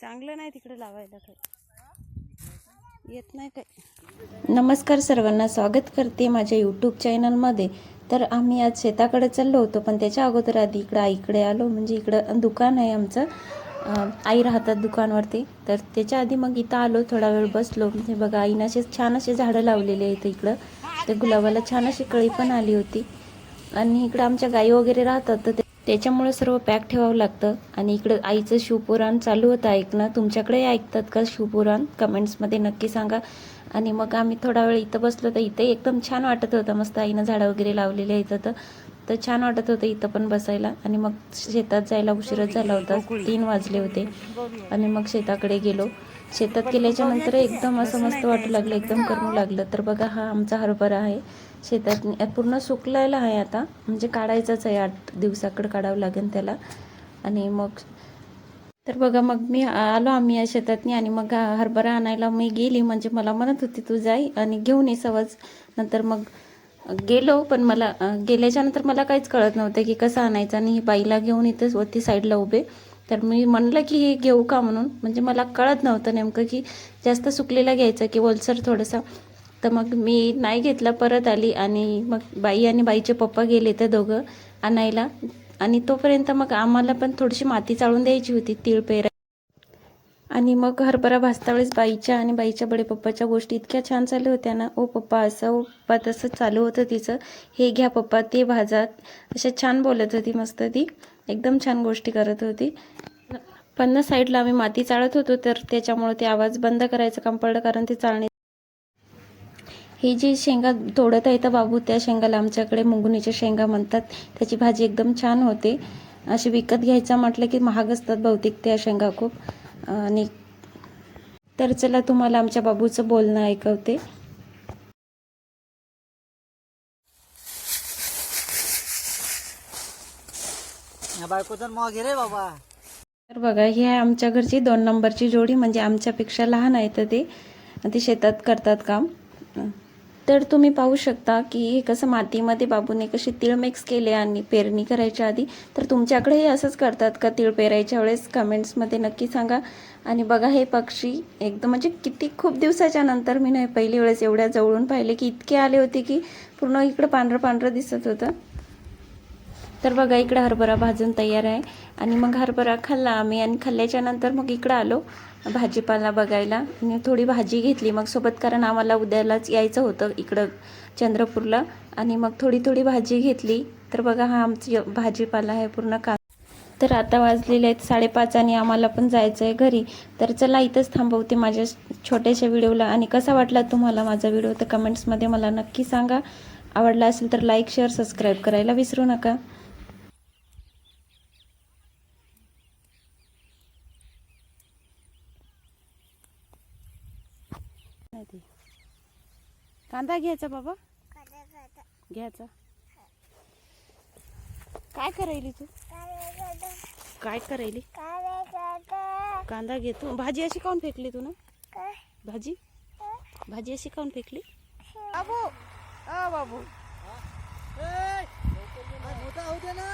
चांगलं नाही तिकडे लावायला काही. येत नाही काय नमस्कार सर्वांना स्वागत करते माझ्या यूट्यूब चॅनलमध्ये तर आम्ही आज शेताकडे चाललो होतो पण त्याच्या अगोदर आधी इकडं आईकडे आलो. म्हणजे इकडं दुकान आहे आमचं. आई राहतात दुकानवरती. तर त्याच्या आधी मग इथं आलो थोडा वेळ बसलो. म्हणजे बघा आईनं असे छान असे झाडं लावलेले आहेत इकडं. तर गुलाबाला छान अशी कळी पण आली होती. आणि इकडं आमच्या गाई वगैरे राहतात तर त्याच्यामुळं सर्व पॅक ठेवावं लागतं. आणि इकडं आईचं शिवपुराण चालू होतं. ऐकणं तुमच्याकडे ऐकतात का शिवपुराण? कमेंट्समध्ये नक्की सांगा. आणि मग आम्ही थोडा वेळ इथं बसलो तर इथे एकदम छान वाटत होतं. मस्त आईनं झाडं वगैरे लावलेली आहेत तर. तर छान वाटत होतं इथं पण बसायला. आणि मग शेतात जायला उशीरच झाला होता. तीन वाजले होते. आणि मग शेताकडे गेलो. शेतात गेल्याच्यानंतर एकदम असं मस्त वाटू लागलं. एकदम करू लागलं. तर बघा हा आमचा हरभरा आहे. शेतात पूर्ण सुकलेला आहे आता. म्हणजे काढायचाच आहे आठ दिवसाकडे काढावं लागेल त्याला. आणि मग तर बघा मग मी आलो आम्ही या शेतातनी आणि मग हरभरा आणायला मी गेली. म्हणजे मला म्हणत होती तू जाई आणि घेऊन ये सवज नंतर मग गेलो पण मला गेल्याच्यानंतर मला काहीच कळत नव्हतं की कसं आणायचं. आणि ही बाईला घेऊन इथंच वरती साईडला उभे. तर मी म्हणलं की हे घेऊ का म्हणून. म्हणजे मला कळत नव्हतं नेमकं की जास्त सुकलेला घ्यायचं की ओलसर थोडंसं तर मग मी नाही घेतला परत आली आणि मग बाई आणि बाईचे पप्पा गेले तर दोघं आणायला. आणि तोपर्यंत मग आम्हाला पण थोडीशी माती चाळून द्यायची होती तीळ पेरा. आणि मग हरभरा भाजता वेळेस बाईच्या आणि बाईच्या बडे पप्पाच्या गोष्टी इतक्या छान चालू होत्या ना. ओ पप्पा असं ओ पप्पा तसं चालू होतं तिचं. हे घ्या पप्पा ते भाजात अशा छान बोलत होती मस्त ती. एकदम छान गोष्टी करत होती. पण ना साईडला आम्ही माती चाळत होतो तर त्याच्यामुळे ते आवाज बंद करायचं काम पडलं कारण ते चाळणे ही जी शेंगा तोडत आहे तर बाबू त्या शेंगाला आमच्याकडे मुंगुनीच्या शेंगा म्हणतात. त्याची भाजी एकदम छान होते. अशी विकत घ्यायचा म्हटलं की महाग असतात बहुतेक त्या शेंगा खूप. आणि तर चला तुम्हाला आमच्या बाबूचं बोलणं ऐकवते. रे बाबा. तर बघा ही आहे आमच्या घरची दोन नंबरची जोडी म्हणजे आमच्यापेक्षा लहान आहे तर ते. ते शेतात करतात काम. तर तुम्ही पाहू शकता की हे कसं मातीमध्ये बाबूने कशी तीळ मिक्स केले आणि पेरणी करायच्या आधी. तर तुमच्याकडेही असंच करतात का तीळ पेरायच्या वेळेस? कमेंट्समध्ये नक्की सांगा. आणि बघा हे पक्षी एकदम म्हणजे किती खूप दिवसाच्या नंतर मी नाही पहिली वेळेस एवढ्या जवळून पाहिले की इतके आले होते की पूर्ण इकडं पांढरं पांढरं दिसत होतं. तर बघा इकडं हरभरा भाजून तयार आहे. आणि मग हरभरा खाल्ला आम्ही आणि खाल्ल्याच्या नंतर मग इकडं आलो भाजीपाला बघायला. आणि थोडी भाजी घेतली मग सोबत कारण आम्हाला उद्यालाच यायचं होतं इकडं चंद्रपूरला. आणि मग थोडी थोडी भाजी घेतली. तर बघा हा आमची भाजीपाला आहे पूर्ण का तर आता वाजलेले आहेत साडेपाच आणि आम्हाला पण जायचं आहे घरी. तर चला इथंच थांबवते माझ्या छोट्याशा व्हिडिओला. आणि कसा वाटला तुम्हाला माझा व्हिडिओ? तर कमेंट्समध्ये मला नक्की सांगा. आवडला असेल तर लाईक शेअर सबस्क्राईब करायला विसरू नका. नाही ते. कांदा घ्यायचा बाबा? घ्यायचा. काय करायली तू? काय करायली? कांदा घेतो भाजी अशी काऊन फेकली तू ना? भाजी? भाजी अशी काऊन फेकली? बाबू. अ बाबू. मोठा होऊ दे ना.